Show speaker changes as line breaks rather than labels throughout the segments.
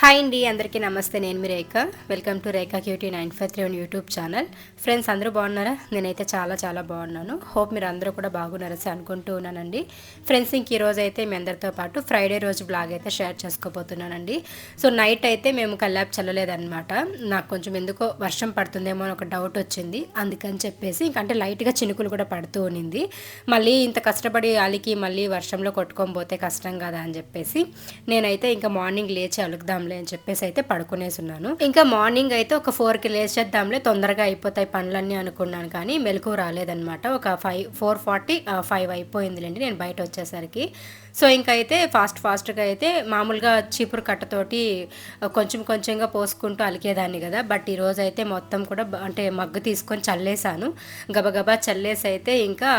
Hi అండి అందరికీ నమస్తే. నేను మీ Rekha. Welcome to Rekha cutie nine five three one YouTube channel. Friends అందరూ బాగున్నారా? నేనైతే చాలా చాలా బాగున్నాను. హోప్ మీరు అందరూ కూడా బాగున్నారని అనుకుంటూ ఉన్నానండి. ఫ్రెండ్స్ ఇంక ఈరోజు అయితే మీ అందరితో పాటు ఫ్రైడే రోజు బ్లాగ్ అయితే షేర్ చేసుకోబోతున్నానండి. సో నైట్ అయితే మేము కల్లాప్ చల్లలేదన్నమాట. నాకు కొంచెం ఎందుకో వర్షం పడుతుందేమో అని ఒక డౌట్ వచ్చింది. అందుకని చెప్పేసి ఇంకంటే లైట్గా చినుకులు కూడా పడుతూ ఉన్నింది మళ్ళీ ఇంత కష్టపడి అలికి మళ్ళీ వర్షంలో కొట్టుకొని పోతే కష్టం కదా అని చెప్పేసి నేనైతే ఇంకా మార్నింగ్ లేచి చేద్దాంలే అని చెప్పేసి అయితే పడుకునేసి ఉన్నాను ఇంకా మార్నింగ్ అయితే ఒక ఫోర్కి లేచేద్దాంలే తొందరగా అయిపోతాయి పనులన్నీ అనుకున్నాను కానీ మెలకు రాలేదనమాట ఒక ఫైవ్ ఫోర్ ఫార్టీ ఫైవ్ అయిపోయిందిలేండి నేను బయట వచ్చేసరికి. సో ఇంకైతే ఫాస్ట్ ఫాస్ట్గా అయితే మామూలుగా చీపురు కట్టతోటి కొంచెం కొంచెంగా పోసుకుంటూ అలికేదాన్ని కదా. బట్ ఈరోజు అయితే మొత్తం కూడా అంటే మగ్గు తీసుకొని చల్లేసాను గబగబా చల్లేసి అయితే ఇంకా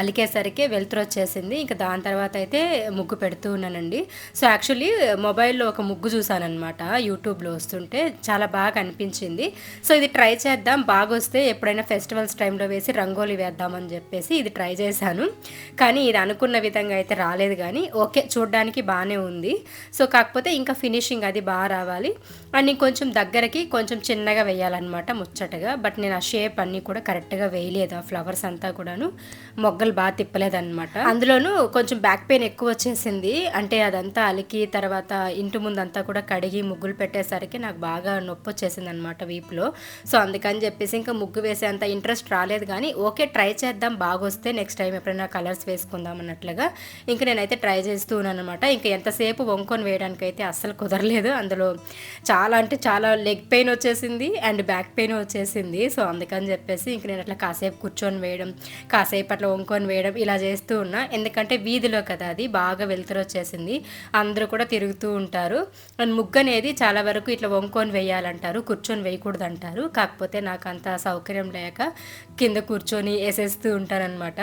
అలికేసరికి వెలుతురు వచ్చేసింది. ఇంకా దాని తర్వాత అయితే ముగ్గు పెడుతూ ఉన్నానండి. సో యాక్చువల్లీ మొబైల్లో ఒక ముగ్గు చూసానమాట యూట్యూబ్లో వస్తుంటే చాలా బాగా అనిపించింది. సో ఇది ట్రై చేద్దాం. బాగా వస్తే ఎప్పుడైనా ఫెస్టివల్స్ టైంలో వేసి రంగోలీ వేద్దామని చెప్పేసి ఇది ట్రై చేశాను. కానీ ఇది అనుకున్న విధంగా అయితే రాలేదు కానీ ఓకే చూడడానికి బాగానే ఉంది. సో కాకపోతే ఇంకా ఫినిషింగ్ అది బాగా రావాలి. అండ్ కొంచెం దగ్గరకి కొంచెం చిన్నగా వేయాలన్నమాట ముచ్చటగా. బట్ నేను ఆ షేప్ అన్నీ కూడా కరెక్ట్గా వేయలేదు. ఆ ఫ్లవర్స్ అంతా కూడాను మొగ్గలు బాగా తిప్పలేదన్నమాట. అందులోనూ కొంచెం బ్యాక్ పెయిన్ ఎక్కువ వచ్చేసింది. అంటే అదంతా అలికి తర్వాత ఇంటి ముందంతా కూడా కడిగి ముగ్గులు పెట్టేసరికి నాకు బాగా నొప్పి వచ్చేసింది అనమాట వీపులో. సో అందుకని చెప్పేసి ఇంకా ముగ్గు వేసేంత ఇంట్రెస్ట్ రాలేదు కానీ ఓకే ట్రై చేద్దాం బాగొస్తే నెక్స్ట్ టైం ఎప్పుడైనా కలర్స్ వేసుకుందాం అన్నట్లుగా ఇంకా నేనైతే ట్రై చేస్తూ ఉన్నాను అనమాట ఇంకా ఎంతసేపు వంకొని వేయడానికి అయితే అస్సలు కుదరలేదు. అందులో చాలా అంటే చాలా లెగ్ పెయిన్ వచ్చేసింది అండ్ బ్యాక్ పెయిన్ వచ్చేసింది. సో అందుకని చెప్పేసి ఇంక నేను అట్లా కాసేపు కూర్చొని వేయడం కాసేపు అట్లా వంకొని వేయడం ఇలా చేస్తూ ఉన్నా. ఎందుకంటే వీధిలో కదా అది బాగా వెలుతురు వచ్చేసింది. అందరూ కూడా తిరుగుతూ ఉంటారు. ముగ్గు అనేది చాలా వరకు ఇట్లా వంకొని వేయాలంటారు కూర్చొని వేయకూడదు అంటారు కాకపోతే నాకు అంత సౌకర్యం లేక కింద కూర్చొని వేసేస్తూ ఉంటానన్నమాట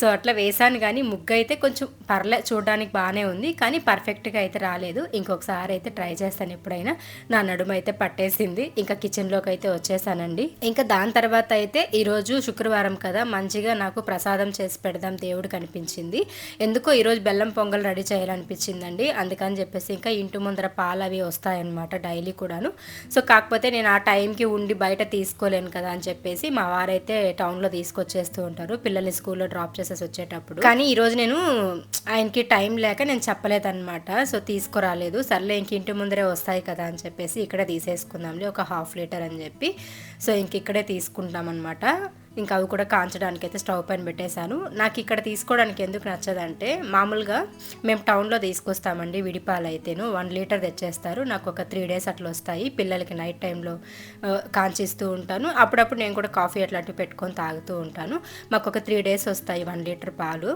సో అట్లా వేసాను కానీ ముగ్గు అయితే కొంచెం పర్లే చూడడానికి బాగానే ఉంది. కానీ పర్ఫెక్ట్గా అయితే రాలేదు. ఇంకొకసారి అయితే ట్రై చేస్తాను ఎప్పుడైనా. నా నడుము అయితే పట్టేసింది. ఇంకా కిచెన్లోకి అయితే వచ్చేసానండి. ఇంకా దాని తర్వాత అయితే ఈరోజు శుక్రవారం కదా మంచిగా నాకు ప్రసాదం చేసి పెడదాం దేవుడు కనిపించింది. ఎందుకో ఈరోజు బెల్లం పొంగల్ రెడీ చేయాలనిపించిందండి. అందుకని చెప్పేసి ఇంకా ఇంటి ముందర పాలు అవి వస్తాయన్నమాట డైలీ కూడాను. సో కాకపోతే నేను ఆ టైంకి ఉండి బయట తీసుకోలేను కదా అని చెప్పేసి మా వారైతే టౌన్లో తీసుకొచ్చేస్తూ ఉంటారు. పిల్లల్ని స్కూల్లో డ్రాప్ చేసేసి వచ్చేటప్పుడు. కానీ ఈరోజు నేను ఆయనకి టైం లేక నేను చెప్పలేదన్నమాట. సో తీసుకురాలేదు. సర్లే ఇంక ఇంటి ముందరే వస్తాయి కదా అని చెప్పేసి ఇక్కడే తీసేసుకుందాంలే ఒక హాఫ్ లీటర్ అని చెప్పి. సో ఇంక ఇక్కడే తీసుకుంటామన్నమాట. ఇంకా అవి కూడా కాంచడానికి అయితే స్టవ్ పైన పెట్టేశాను. నాకు ఇక్కడ తీసుకోవడానికి ఎందుకు నచ్చదంటే మామూలుగా మేము టౌన్లో తీసుకొస్తామండి విడిపాలు అయితేను. వన్ లీటర్ తెచ్చేస్తారు. నాకు ఒక త్రీ డేస్ అట్లా వస్తాయి. పిల్లలకి నైట్ టైంలో కాంచిస్తూ ఉంటాను. అప్పుడప్పుడు నేను కూడా కాఫీ అట్లాంటివి పెట్టుకొని తాగుతూ ఉంటాను. మాకు ఒక త్రీ డేస్ వస్తాయి వన్ లీటర్ పాలు.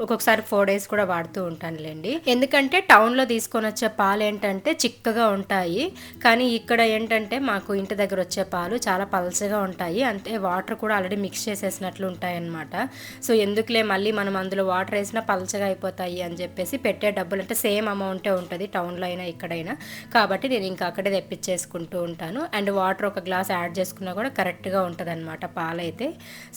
ఒక్కొక్కసారి ఫోర్ డేస్ కూడా వాడుతూ ఉంటానులేండి. ఎందుకంటే టౌన్లో తీసుకొని వచ్చే పాలు ఏంటంటే చిక్కగా ఉంటాయి. కానీ ఇక్కడ ఏంటంటే మాకు ఇంటి దగ్గర వచ్చే పాలు చాలా పలచగా ఉంటాయి. అంటే వాటర్ కూడా ఆల్రెడీ మిక్స్ చేసేసినట్లు ఉంటాయన్నమాట. సో ఎందుకులే మళ్ళీ మనం అందులో వాటర్ వేసినా పలచగా అయిపోతాయి అని చెప్పేసి పెట్టే డబ్బులు అంటే సేమ్ అమౌంటే ఉంటుంది టౌన్లో అయినా ఇక్కడైనా. కాబట్టి నేను ఇంకా అక్కడే తెప్పించేసుకుంటూ ఉంటాను. అండ్ వాటర్ ఒక గ్లాస్ యాడ్ చేసుకున్నా కూడా కరెక్ట్గా ఉంటుంది అనమాట పాలైతే.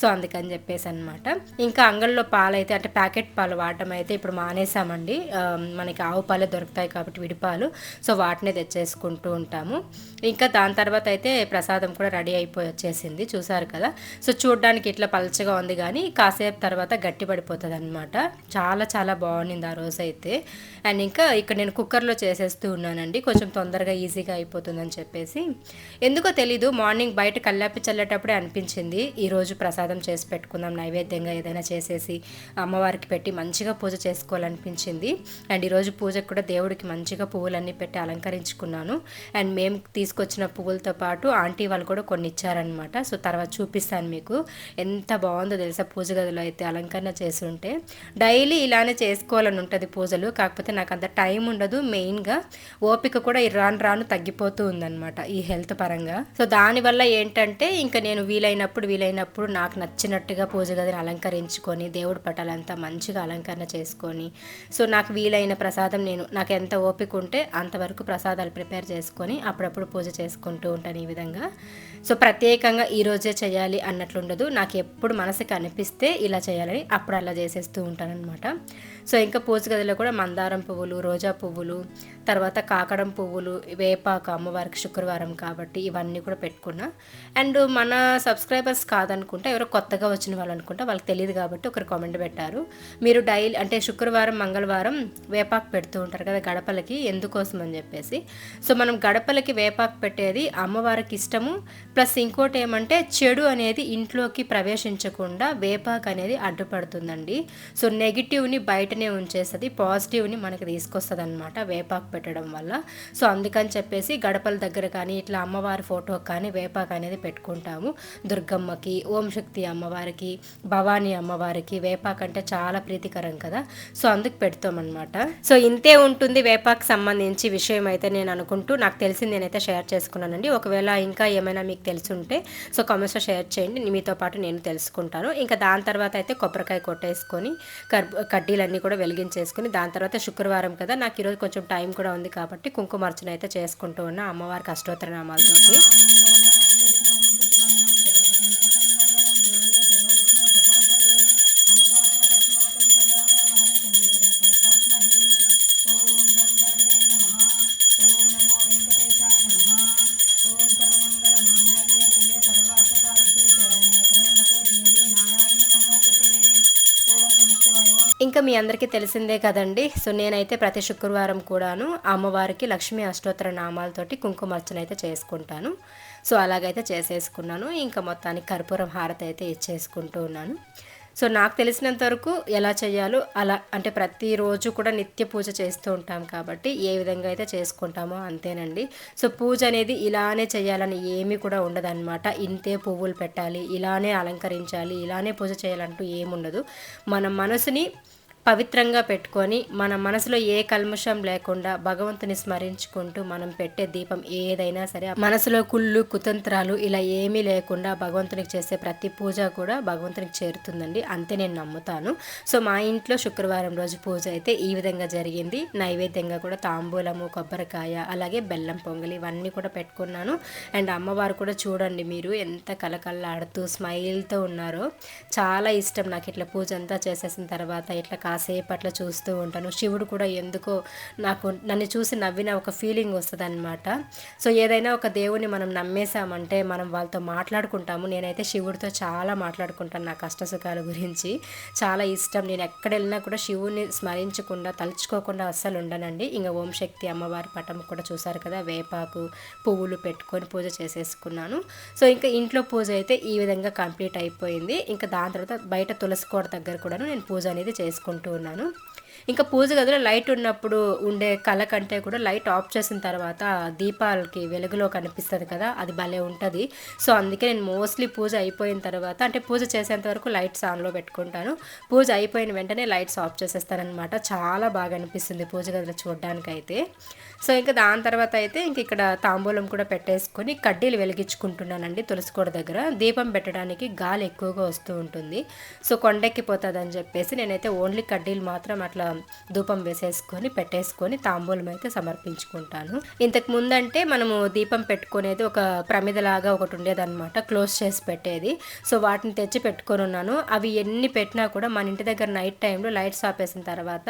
సో అందుకని చెప్పేసి అనమాట ఇంకా అంగల్లో పాలైతే అంటే ప్యాకెట్ పాలు వాడటం అయితే ఇప్పుడు మానేసామండి. మనకి ఆవు పాలే దొరుకుతాయి కాబట్టి విడిపాలు. సో వాటినే తెచ్చేసుకుంటూ ఉంటాము. ఇంకా దాని తర్వాత అయితే ప్రసాదం కూడా రెడీ అయిపోయి వచ్చేసింది. చూసారు కదా? సో చూడడానికి ఇట్లా పలచగా ఉంది కానీ కాసేపు తర్వాత గట్టి పడిపోతుంది అనమాట చాలా చాలా బాగుంది ఆ రోజు అయితే. అండ్ ఇంకా ఇక్కడ నేను కుక్కర్లో చేసేస్తూ ఉన్నానండి. కొంచెం తొందరగా ఈజీగా అయిపోతుందని చెప్పేసి. ఎందుకో తెలీదు మార్నింగ్ బయట కల్లాపి చల్లేటప్పుడే అనిపించింది. ఈరోజు ప్రసాదం చేసి పెట్టుకుందాం నైవేద్యంగా ఏదైనా చేసేసి అమ్మవారికి పెట్టి మంచిగా పూజ చేసుకోవాలనిపించింది. అండ్ ఈరోజు పూజకు కూడా దేవుడికి మంచిగా పువ్వులన్నీ పెట్టి అలంకరించుకున్నాను. అండ్ మేము తీసుకొచ్చిన పువ్వులతో పాటు ఆంటీ వాళ్ళు కూడా కొన్ని ఇచ్చారనమాట సో తర్వాత చూపిస్తాను మీకు. ఎంత బాగుందో తెలుసా పూజ గదిలో అయితే అలంకరణ చేసి ఉంటే డైలీ ఇలానే చేసుకోవాలని ఉంటుంది పూజలు. కాకపోతే నాకు అంత టైం ఉండదు. మెయిన్గా ఓపిక కూడా రాను రాను తగ్గిపోతూ ఉందన్నమాట ఈ హెల్త్ పరంగా. సో దానివల్ల ఏంటంటే ఇంకా నేను వీలైనప్పుడు వీలైనప్పుడు నాకు నచ్చినట్టుగా పూజ గదిని అలంకరించుకొని దేవుడి పటాలంతా మంచి మంచిగా అలంకరణ చేసుకొని సో నాకు వీలైన ప్రసాదం నేను నాకు ఎంత ఓపిక ఉంటే అంతవరకు ప్రసాదాలు ప్రిపేర్ చేసుకొని అప్పుడప్పుడు పూజ చేసుకుంటూ ఉంటాను ఈ విధంగా. సో ప్రత్యేకంగా ఈరోజే చేయాలి అన్నట్లుండదు. నాకు ఎప్పుడు మనసుకి అనిపిస్తే ఇలా చేయాలని అప్పుడు అలా చేసేస్తూ ఉంటానన్నమాట. సో ఇంకా పూజ గదిలో కూడా మందారం పువ్వులు రోజా పువ్వులు తర్వాత కాకడం పువ్వులు వేపాక అమ్మవారికి శుక్రవారం కాబట్టి ఇవన్నీ కూడా పెట్టుకున్నా. అండ్ మన సబ్స్క్రైబర్స్ కాదనుకుంటే ఎవరో కొత్తగా వచ్చిన వాళ్ళు అనుకుంటే వాళ్ళకి తెలియదు కాబట్టి ఒకరు కామెంట్ పెట్టారు. మీరు డైలీ అంటే శుక్రవారం మంగళవారం వేపాకు పెడుతూ ఉంటారు కదా గడపలకి ఎందుకోసం అని చెప్పేసి. సో మనం గడపలకి వేపాకు పెట్టేది అమ్మవారికి ఇష్టము ప్లస్ ఇంకోటి ఏమంటే చెడు అనేది ఇంట్లోకి ప్రవేశించకుండా వేపాకు అనేది అడ్డుపడుతుందండి. సో నెగిటివ్ని బయటనే ఉంచేస్తుంది పాజిటివ్ని మనకి తీసుకొస్తుంది అనమాట వేపాకు పెట్టడం వల్ల. సో అందుకని చెప్పేసి గడపల దగ్గర కానీ ఇట్లా అమ్మవారి ఫోటో కానీ వేపాకు అనేది పెట్టుకుంటాము. దుర్గమ్మకి ఓం శక్తి అమ్మవారికి భవానీ అమ్మవారికి వేపాకు అంటే చాలా ప్రీతికరం కదా. సో అందుకు పెడతామన్నమాట. సో ఇంతే ఉంటుంది వేపాకు సంబంధించి విషయం అయితే నేను అనుకుంటూ నాకు తెలిసింది నేనైతే షేర్ చేసుకున్నానండి. ఒకవేళ ఇంకా ఏమైనా మీకు తెలుసుంటే సో కామెంట్స్లో షేర్ చేయండి. మీతో పాటు నేను తెలుసుకుంటాను. ఇంకా దాని తర్వాత అయితే కొబ్బరికాయ కొట్టేసుకొని కడ్డీలన్నీ కూడా వెలిగించేసుకొని దాని తర్వాత శుక్రవారం కదా నాకు ఈరోజు కొంచెం టైం కూడా ఉంది కాబట్టి కుంకుమార్చన అయితే చేసుకుంటూ ఉన్నా అమ్మవారికి అష్టోత్తర ఇంకా మీ అందరికీ తెలిసిందే కదండి. సో నేనైతే ప్రతి శుక్రవారం కూడాను అమ్మవారికి లక్ష్మీ అష్టోత్తర నామాలతోటి కుంకుమార్చన అయితే చేసుకుంటాను. సో అలాగైతే చేసేసుకున్నాను. ఇంకా మొత్తానికి కర్పూరం హారతి అయితే ఇచ్చేసుకుంటూ ఉన్నాను. సో నాకు తెలిసినంత వరకు ఎలా చేయాలో అలా అంటే ప్రతిరోజు కూడా నిత్య పూజ చేస్తూ ఉంటాం కాబట్టి ఏ విధంగా అయితే చేసుకుంటామో అంతేనండి. సో పూజ అనేది ఇలానే చేయాలని ఏమీ కూడా ఉండదన్నమాట. ఇంతే పువ్వులు పెట్టాలి ఇలానే అలంకరించాలి ఇలానే పూజ చేయాలంటూ ఏముండదు. మన మనసుని పవిత్రంగా పెట్టుకొని మన మనసులో ఏ కల్మషం లేకుండా భగవంతుని స్మరించుకుంటూ మనం పెట్టే దీపం ఏదైనా సరే మనసులో కుళ్ళు కుతంత్రాలు ఇలా ఏమీ లేకుండా భగవంతునికి చేసే ప్రతి పూజ కూడా భగవంతునికి చేరుతుందండి. అంతే నేను నమ్ముతాను. సో మా ఇంట్లో శుక్రవారం రోజు పూజ అయితే ఈ విధంగా జరిగింది. నైవేద్యంగా కూడా తాంబూలము కొబ్బరికాయ అలాగే బెల్లం పొంగలి ఇవన్నీ కూడా పెట్టుకున్నాను. అండ్ అమ్మవారు కూడా చూడండి మీరు ఎంత కలకల్లాడుతూ స్మైల్తో ఉన్నారో. చాలా ఇష్టం నాకు ఇట్లా పూజ అంతా చేసేసిన తర్వాత ఇట్లా కాసేపు అట్లా చూస్తూ ఉంటాను. శివుడు కూడా ఎందుకో నాకు నన్ను చూసి నవ్విన ఒక ఫీలింగ్ వస్తుంది అనమాట సో ఏదైనా ఒక దేవుని మనం నమ్మేశామంటే మనం వాళ్ళతో మాట్లాడుకుంటాము. నేనైతే శివుడితో చాలా మాట్లాడుకుంటాను నా కష్ట సుఖాల గురించి. చాలా ఇష్టం. నేను ఎక్కడ వెళ్ళినా కూడా శివుని స్మరించకుండా తలుచుకోకుండా అస్సలు ఉండనండి. ఇంకా ఓం శక్తి అమ్మవారి పటం కూడా చూసారు కదా వేపాకు పువ్వులు పెట్టుకొని పూజ చేసేసుకున్నాను. సో ఇంకా ఇంట్లో పూజ అయితే ఈ విధంగా కంప్లీట్ అయిపోయింది. ఇంకా దాని తర్వాత బయట తులసి కోట దగ్గర కూడా నేను పూజ అనేది చేసుకుంటాను చేసుకుంటూ ఉన్నాను ఇంకా పూజ గదిలో లైట్ ఉన్నప్పుడు ఉండే కళ కంటే కూడా లైట్ ఆఫ్ చేసిన తర్వాత దీపాలకి వెలుగులో కనిపిస్తుంది కదా అది భలే ఉంటుంది. సో అందుకే నేను మోస్ట్లీ పూజ అయిపోయిన తర్వాత అంటే పూజ చేసేంత వరకు లైట్స్ ఆన్లో పెట్టుకుంటాను. పూజ అయిపోయిన వెంటనే లైట్స్ ఆఫ్ చేసేస్తానమాట చాలా బాగా అనిపిస్తుంది పూజ గదిలో చూడడానికైతే. అయితే సో ఇంకా దాని తర్వాత అయితే ఇంక ఇక్కడ తాంబూలం కూడా పెట్టేసుకొని కడ్డీలు వెలిగించుకుంటున్నానండి తులసికోట దగ్గర. దీపం పెట్టడానికి గాలి ఎక్కువగా వస్తూ ఉంటుంది. సో కొండెక్కిపోతుంది అని చెప్పేసి నేనైతే ఓన్లీ కడ్డీలు మాత్రం అట్లా ధూపం వేసేసుకొని పెట్టేసుకొని తాంబూలం అయితే సమర్పించుకుంటాను. ఇంతకు ముందంటే మనము దీపం పెట్టుకునేది ఒక ప్రమిదలాగా ఒకటి ఉండేదన్నమాట క్లోజ్ చేసి పెట్టేది. సో వాటిని తెచ్చి పెట్టుకొని ఉన్నాను. అవి ఎన్ని పెట్టినా కూడా మన ఇంటి దగ్గర నైట్ టైంలో లైట్స్ ఆపేసిన తర్వాత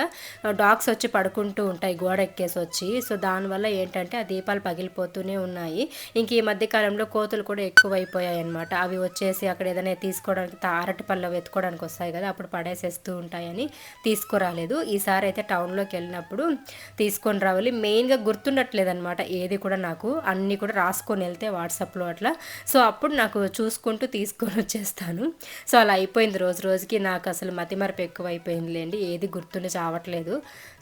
డాగ్స్ వచ్చి పడుకుంటూ ఉంటాయి గోడ ఎక్కేసి వచ్చి. సో దానివల్ల ఏంటంటే ఆ దీపాలు పగిలిపోతూనే ఉన్నాయి. ఇంక ఈ మధ్యకాలంలో కోతులు కూడా ఎక్కువైపోయాయి అనమాట అవి వచ్చేసి అక్కడ ఏదైనా తీసుకోవడానికి అరటి పళ్ళు వెతుకోవడానికి వస్తాయి కదా అప్పుడు పడేసేస్తూ ఉంటాయని తీసుకురాలేదు. ఈసారి అయితే టౌన్లోకి వెళ్ళినప్పుడు తీసుకొని రావాలి. మెయిన్గా గుర్తుండట్లేదు అనమాట ఏది కూడా నాకు. అన్నీ కూడా రాసుకొని వెళ్తే వాట్సాప్లో అట్లా. సో అప్పుడు నాకు చూసుకుంటూ తీసుకొని వచ్చేస్తాను. సో అలా అయిపోయింది రోజు రోజుకి. నాకు అసలు మతిమరపు ఎక్కువ అయిపోయిందిలేండి ఏది గుర్తుండి చావట్లేదు.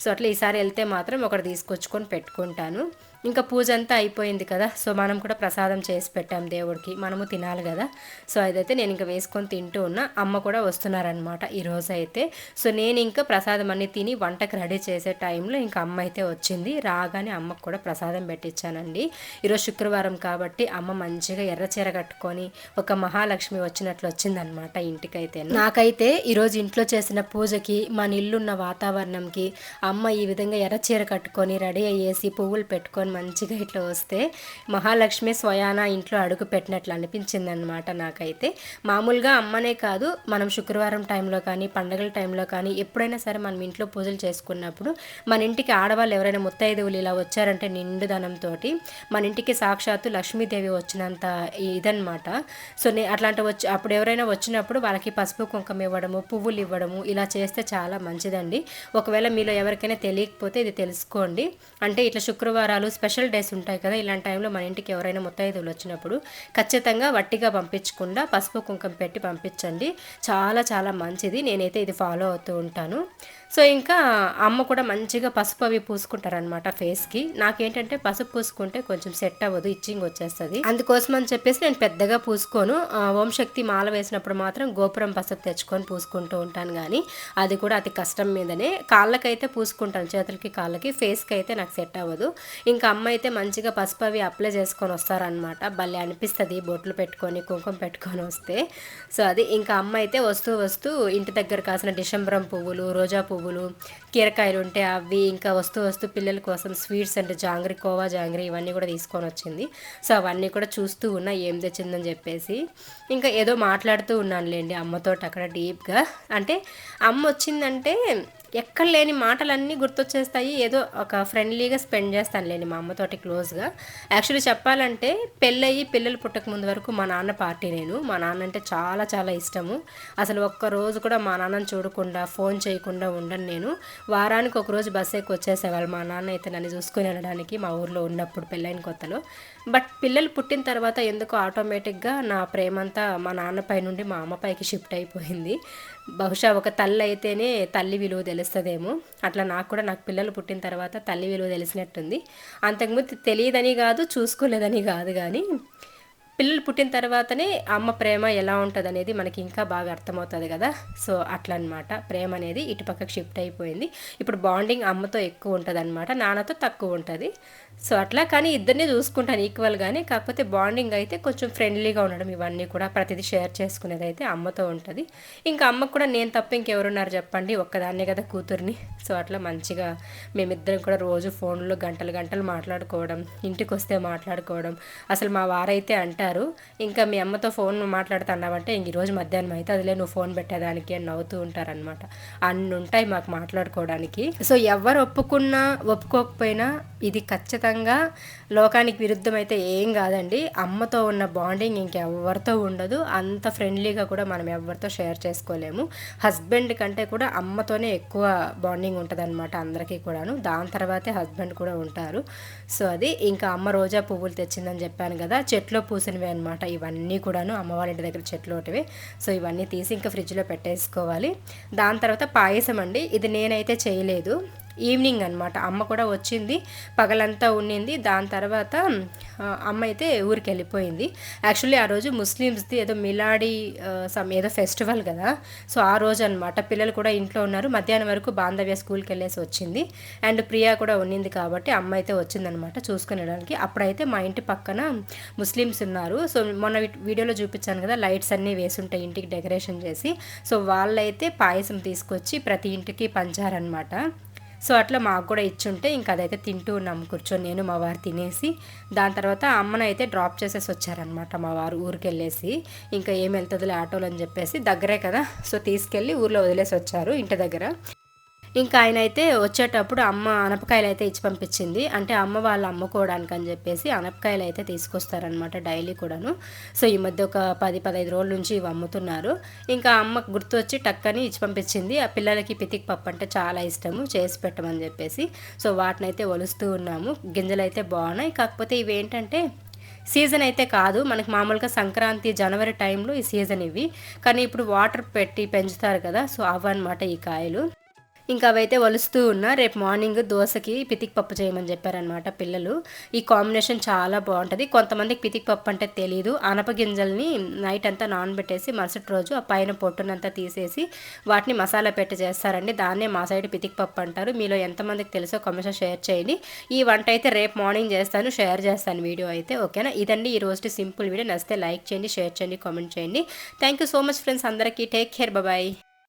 సో అట్లా ఈసారి వెళ్తే మాత్రం ఒకటి తీసుకొచ్చుకొని పెట్టుకుంటాను. ఇంకా పూజ అంతా అయిపోయింది కదా సో మనం కూడా ప్రసాదం చేసి పెట్టాం దేవుడికి. మనము తినాలి కదా. సో అదైతే నేను ఇంకా వేసుకొని తింటూ ఉన్నా. అమ్మ కూడా వస్తున్నారనమాట ఈరోజు అయితే. సో నేను ఇంకా ప్రసాదం అన్ని తిని వంటకు రెడీ చేసే టైంలో ఇంకా అమ్మ అయితే వచ్చింది. రాగానే అమ్మకు కూడా ప్రసాదం పెట్టించానండి ఈరోజు శుక్రవారం కాబట్టి అమ్మ మంచిగా ఎర్ర చీర కట్టుకొని ఒక మహాలక్ష్మి వచ్చినట్లు వచ్చిందనమాట ఇంటికైతే. నాకైతే ఈరోజు ఇంట్లో చేసిన పూజకి మన ఇల్లున్న వాతావరణంకి అమ్మ ఈ విధంగా ఎర్ర చీర కట్టుకొని రెడీ అయ్యేసి పువ్వులు పెట్టుకొని మంచిగా ఇట్లా వస్తే మహాలక్ష్మి స్వయాన ఇంట్లో అడుగు పెట్టినట్లు అనిపించింది అనమాట నాకైతే. మామూలుగా అమ్మనే కాదు మనం శుక్రవారం టైంలో కానీ పండగల టైంలో కానీ ఎప్పుడైనా సరే మనం ఇంట్లో పూజలు చేసుకున్నప్పుడు మన ఇంటికి ఆడవాళ్ళు ఎవరైనా ముత్తైదువులు ఇలా వచ్చారంటే నిండుదనంతో మన ఇంటికి సాక్షాత్తు లక్ష్మీదేవి వచ్చినంత ఇదనమాట సో నే అట్లాంటి వచ్చి అప్పుడు ఎవరైనా వచ్చినప్పుడు వాళ్ళకి పసుపు కుంకం ఇవ్వడము పువ్వులు ఇవ్వడము ఇలా చేస్తే చాలా మంచిదండి. ఒకవేళ మీలో ఎవరికైనా తెలియకపోతే ఇది తెలుసుకోండి. అంటే ఇట్లా శుక్రవారాలు స్పెషల్ డేస్ ఉంటాయి కదా ఇలాంటి టైంలో మన ఇంటికి ఎవరైనా ముత్తైదువులు వచ్చినప్పుడు ఖచ్చితంగా వట్టిగా పంపించకుండా పసుపు కుంకుమ పెట్టి పంపించండి. చాలా చాలా మంచిది. నేనైతే ఇది ఫాలో అవుతూ ఉంటాను. సో ఇంకా అమ్మ కూడా మంచిగా పసుపు అవి పూసుకుంటారనమాట ఫేస్కి. నాకేంటంటే పసుపు పూసుకుంటే కొంచెం సెట్ అవ్వదు ఇచ్చింగ్ వచ్చేస్తుంది. అందుకోసం అని చెప్పేసి నేను పెద్దగా పూసుకోను. ఓం శక్తి మాల వేసినప్పుడు మాత్రం గోపురం పసుపు తెచ్చుకొని పూసుకుంటూ ఉంటాను కానీ అది కూడా అతి కష్టం మీదనే. కాళ్ళకైతే పూసుకుంటాను చేతులకి కాళ్ళకి. ఫేస్కి అయితే నాకు సెట్ అవ్వదు. ఇంకా అమ్మ అయితే మంచిగా పసుపు అవి అప్లై చేసుకొని వస్తారనమాట భలే అనిపిస్తుంది బొట్లు పెట్టుకొని కుంకుమ పెట్టుకొని వస్తే. సో అది ఇంకా అమ్మ అయితే వస్తూ వస్తూ ఇంటి దగ్గర కాసిన డిసెంబరం పువ్వులు రోజా పువ్వులు ওগুলো కీరకాయలు ఉంటే అవి ఇంకా వస్తూ వస్తూ పిల్లల కోసం స్వీట్స్ అంటే జాంగ్రీ కోవా జాంగ్రీ ఇవన్నీ కూడా తీసుకొని వచ్చింది. సో అవన్నీ కూడా చూస్తూ ఉన్నా ఏం తెచ్చిందని చెప్పేసి. ఇంకా ఏదో మాట్లాడుతూ ఉన్నానులేండి అమ్మతో అక్కడ డీప్గా. అంటే అమ్మ వచ్చిందంటే ఎక్కడ లేని మాటలన్నీ గుర్తొచ్చేస్తాయి. ఏదో ఒక ఫ్రెండ్లీగా స్పెండ్ చేస్తాను లేని మా అమ్మతోటి క్లోజ్గా. యాక్చువల్లీ చెప్పాలంటే పెళ్ళయి పిల్లలు పుట్టక ముందు వరకు మా నాన్న పార్టీ నేను. మా నాన్న అంటే చాలా చాలా ఇష్టము. అసలు ఒక్క రోజు కూడా మా నాన్నని చూడకుండా ఫోన్ చేయకుండా ఉండను నేను. వారానికి ఒకరోజు బస్ ఎక్కి వచ్చేసేవాళ్ళు. మా నాన్న అయితే నన్ను చూసుకుని వెళ్ళడానికి మా ఊర్లో ఉన్నప్పుడు పెళ్ళైన కొత్తలో. బట్ పిల్లలు పుట్టిన తర్వాత ఎందుకో ఆటోమేటిక్గా నా ప్రేమంతా మా నాన్నపై నుండి మా అమ్మపైకి షిఫ్ట్ అయిపోయింది. బహుశా ఒక తల్లి అయితేనే తల్లి విలువ తెలుస్తుందేమో. అట్లా నాకు కూడా నాకు పిల్లలు పుట్టిన తర్వాత తల్లి విలువ తెలిసినట్టుంది. అంతకుముందు తెలియదని కాదు చూసుకోలేదని కాదు కానీ పిల్లలు పుట్టిన తర్వాతనే అమ్మ ప్రేమ ఎలా ఉంటుంది అనేది మనకి ఇంకా బాగా అర్థమవుతుంది కదా. సో అట్లా అనమాట ప్రేమ అనేది ఇటుపక్కకి షిఫ్ట్ అయిపోయింది. ఇప్పుడు బాండింగ్ అమ్మతో ఎక్కువ ఉంటుంది అనమాట నాన్నతో తక్కువ ఉంటుంది. సో అట్లా కానీ ఇద్దరిని చూసుకుంటాను ఈక్వల్గానే కాకపోతే బాండింగ్ అయితే కొంచెం ఫ్రెండ్లీగా ఉండడం ఇవన్నీ కూడా ప్రతిదీ షేర్ చేసుకునేది అయితే అమ్మతో ఉంటుంది. ఇంకా అమ్మకు కూడా నేను తప్ప ఇంకెవరున్నారు చెప్పండి. ఒక్కదాన్నే కదా కూతుర్ని. సో అట్లా మంచిగా మేమిద్దరం కూడా రోజు ఫోన్లో గంటలు గంటలు మాట్లాడుకోవడం ఇంటికి వస్తే మాట్లాడుకోవడం. అసలు మా వారైతే అంటారు ఇంకా మీ అమ్మతో ఫోన్ మాట్లాడుతున్నామంటే ఇంక ఈరోజు మధ్యాహ్నం అయితే అదిలే నువ్వు ఫోన్ పెట్టేదానికి అని నవ్వుతూ ఉంటారనమాట అన్ని ఉంటాయి మాకు మాట్లాడుకోవడానికి. సో ఎవరు ఒప్పుకున్నా ఒప్పుకోకపోయినా ఇది ఖచ్చితంగా లోకానికి విరుద్ధం అయితే ఏం కాదండి. అమ్మతో ఉన్న బాండింగ్ ఇంకెవరితో ఉండదు. అంత ఫ్రెండ్లీగా కూడా మనం ఎవరితో షేర్ చేసుకోలేము. హస్బెండ్ కంటే కూడా అమ్మతోనే ఎక్కువ బాండింగ్ ఉంటుందన్నమాట అందరికీ కూడాను. దాని తర్వాతే హస్బెండ్ కూడా ఉంటారు. సో అది ఇంకా అమ్మ రోజా పువ్వులు తెచ్చిందని చెప్పాను కదా చెట్లో పూసినవి అనమాట ఇవన్నీ కూడాను అమ్మ వాళ్ళ ఇంటి దగ్గర చెట్లు ఒకటివి సో ఇవన్నీ తీసి ఇంకా ఫ్రిడ్జ్లో పెట్టేసుకోవాలి. దాని తర్వాత పాయసం అండి. ఇది నేనైతే చేయలేదు. ఈవినింగ్ అనమాట అమ్మ కూడా వచ్చింది పగలంతా ఉండింది దాని తర్వాత అమ్మ అయితే ఊరికి వెళ్ళిపోయింది యాక్చువల్లీ ఆ రోజు ముస్లిమ్స్ది ఏదో మిలాడి సమ్ ఏదో ఫెస్టివల్ కదా. సో ఆ రోజు అనమాట పిల్లలు కూడా ఇంట్లో ఉన్నారు. మధ్యాహ్నం వరకు బాంధవ్య స్కూల్కి వెళ్ళేసి వచ్చింది. అండ్ ప్రియా కూడా ఉన్నింది కాబట్టి అమ్మ అయితే వచ్చిందనమాట చూసుకునేడానికి అప్పుడైతే మా ఇంటి పక్కన ముస్లిమ్స్ ఉన్నారు. సో మొన్న వీడియోలో చూపించాను కదా లైట్స్ అన్నీ వేసుంటాయి ఇంటికి డెకరేషన్ చేసి. సో వాళ్ళైతే పాయసం తీసుకొచ్చి ప్రతి ఇంటికి పంచారనమాట సో అట్లా మాకు కూడా ఇచ్చుంటే ఇంకా అదైతే తింటూ ఉన్నాం కూర్చొని నేను మా వారు తినేసి దాని తర్వాత అమ్మను అయితే డ్రాప్ చేసేసి వచ్చారనమాట మా వారు ఊరికి వెళ్ళేసి ఇంకా ఏం వెళ్తుందిలే ఆటోలు అని చెప్పేసి దగ్గరే కదా సో తీసుకెళ్ళి ఊర్లో వదిలేసి వచ్చారు ఇంటి దగ్గర. ఇంకా ఆయన అయితే వచ్చేటప్పుడు అమ్మ అనపకాయలు అయితే ఇచ్చి పంపించింది. అంటే అమ్మ వాళ్ళు అమ్ముకోవడానికి అని చెప్పేసి అనపకాయలు అయితే తీసుకొస్తారనమాట డైలీ కూడాను. సో ఈ మధ్య ఒక పది పదహైదు రోజుల నుంచి ఇవి అమ్ముతున్నారు. ఇంకా అమ్మ గుర్తు వచ్చి టక్కని ఇచ్చి పంపించింది. ఆ పిల్లలకి పితికి పప్పు అంటే చాలా ఇష్టము చేసి పెట్టమని చెప్పేసి. సో వాటిని అయితే ఒలుస్తూ ఉన్నాము. గింజలు అయితే బాగున్నాయి. కాకపోతే ఇవి ఏంటంటే సీజన్ అయితే కాదు. మనకి మామూలుగా సంక్రాంతి జనవరి టైంలో ఈ సీజన్ ఇవి. కానీ ఇప్పుడు వాటర్ పెట్టి పెంచుతారు కదా సో అవన్నమాట ఈ కాయలు. ఇంకా అవైతే వలుస్తూ ఉన్నా రేపు మార్నింగ్ దోశకి పితిక్ పప్పు చేయమని చెప్పారనమాట పిల్లలు. ఈ కాంబినేషన్ చాలా బాగుంటుంది. కొంతమందికి పితిక్ పప్పు అంటే తెలియదు అనప గింజల్ని నైట్ అంతా నానబెట్టేసి మరుసటి రోజు ఆ పైన పొట్టునంతా తీసేసి వాటిని మసాలా పెట్టి చేస్తారండి. దాన్నే మా సైడ్ పితిక్ పప్పు అంటారు. మీలో ఎంతమందికి తెలుసో కమిషన్ షేర్ చేయండి. ఈ వంట అయితే రేపు మార్నింగ్ చేస్తాను షేర్ చేస్తాను వీడియో అయితే ఓకేనా? ఇదండి ఈ రోజు సింపుల్ వీడియో. నచ్చితే లైక్ చేయండి షేర్ చేయండి కామెంట్ చేయండి. Thank you so much friends అందరికీ. Take care. బాయ్.